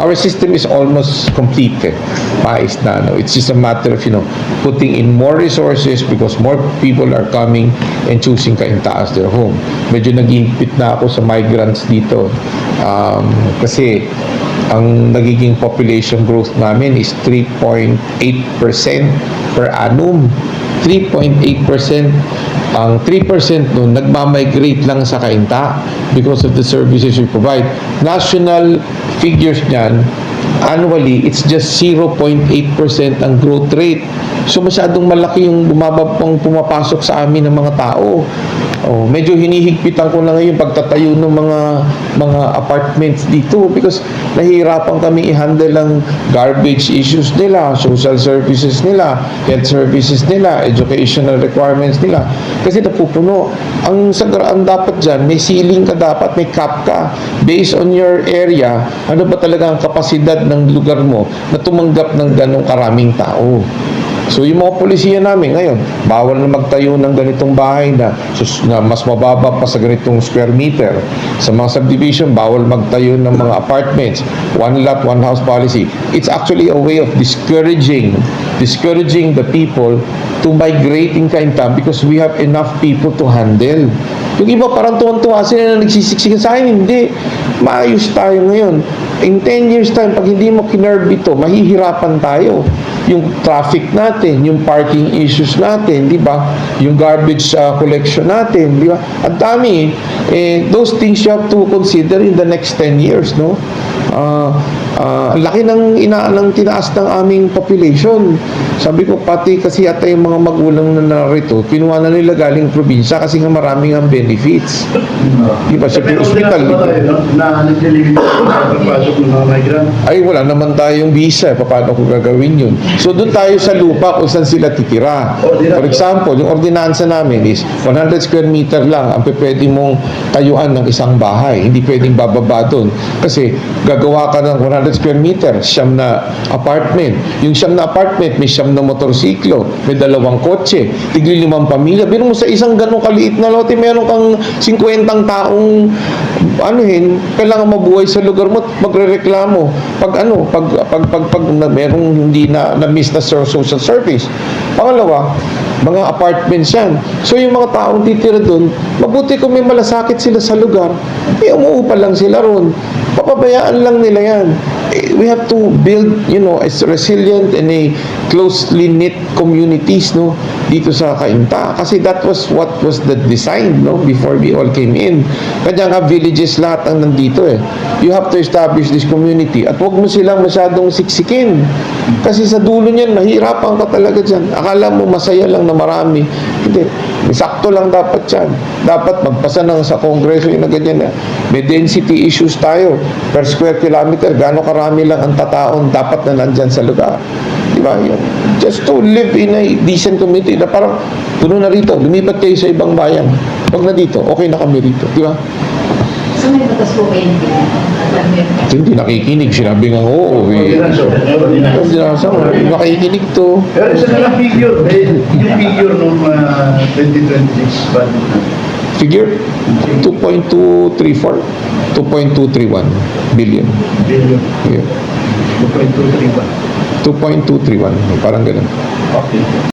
our system is almost complete. Eh. Paayos na. No? It's just a matter of, you know, putting in more resources because more people are coming and choosing Cainta as their home. Medyo nag-impit na ako sa migrants dito. Um, kasi ang nagiging population growth namin is 3.8% per annum. 3.8%. Ang 3% nun, nagmamigrate lang sa Kainta because of the services we provide. National figures niyan, annually, it's just 0.8% ang growth rate. So masyadong malaki yung bumabab pang pumapasok sa amin ng mga tao. Oh, medyo hinihigpitan ko na ngayon pagtatayo ng mga mga apartments dito because nahihirapan kami i-handle ang garbage issues nila, social services nila, health services nila, educational requirements nila. Kasi napupuno. Ang sagra ang dapat diyan, may ceiling ka dapat, may cap ka based on your area. Ano ba talaga ang kapasidad ng lugar mo na tumanggap ng ganong karaming tao? So yung mga polisiya namin ngayon, bawal na magtayo ng ganitong bahay na, na mas mababa pa sa ganitong square meter. Sa mga subdivision, bawal magtayo ng mga apartments. One lot, one house policy. It's actually a way of discouraging discouraging the people to migrate in Kainta because we have enough people to handle. Yung iba parang tuwan-tuwa sila na nagsisiksikan sa akin, hindi. Maayos tayo ngayon. In 10 years time, pag hindi mo kinerve ito, mahihirapan tayo yung traffic natin, yung parking issues natin, di ba? Yung garbage uh, collection natin, di ba? Ang dami. Eh, those things you have to consider in the next 10 years, no? Ah, ang laki ng ina ng tinaas ng aming population. Sabi ko pati kasi yata yung mga magulang na narito, kinuha na nila galing probinsya kasi nga maraming ang benefits. Di ba? Sa Pero hospital. ba tayo, no? na naglilimit sa pagpasok ng mga migrant. ay wala naman tayong visa, paano ko gagawin yun? So doon tayo sa lupa kung saan sila titira. For example, yung ordinansa namin is 100 square meter lang ang pwede mong tayuan ng isang bahay. Hindi pwedeng bababa doon. Kasi gagawa ka ng 100 square meter, siyam na apartment. Yung siyam na apartment, may siyam na motorsiklo, may dalawang kotse, tigli limang pamilya. Biro mo sa isang ganong kaliit na lote, meron kang 50 taong anuhin, kailangan mabuhay sa lugar mo, magrereklamo. Pag ano, pag pag pag, pag na, merong hindi na na miss na social service. Pangalawa, mga apartments yan. So yung mga taong titira doon, mabuti kung may malasakit sila sa lugar, eh umuupa lang sila ron. Papabayaan lang nila yan. Eh, We have to build, you know, a resilient and a closely knit communities, no, dito sa Kainta. Kasi that was what was the design, no, before we all came in. Kanya nga villages lahat ang nandito eh. You have to establish this community at wag mo silang masyadong siksikin. Kasi sa dulo niyan, mahirapan ka talaga dyan. Akala mo masaya lang na marami. Hindi. Sakto lang dapat yan. Dapat magpasa ng sa kongreso yung na ganyan na. May density issues tayo. Per square kilometer, gaano karami lang ang tataon dapat na nandyan sa lugar. Di ba? Yun. Just to live in a decent community na parang puno na rito, lumipat kayo sa ibang bayan. Huwag na dito, okay na kami rito. Di ba? So may batas po kayo hindi nakikinig. Sinabi nga, oo. Eh. Oh. Hindi na nakikinig to. Pero isa na lang figure, eh, yung figure ah, 2026 budget. Figure 2.234 2.231 billion. Billion, Yeah. 2.231. 2.231, parang ganun. Okay.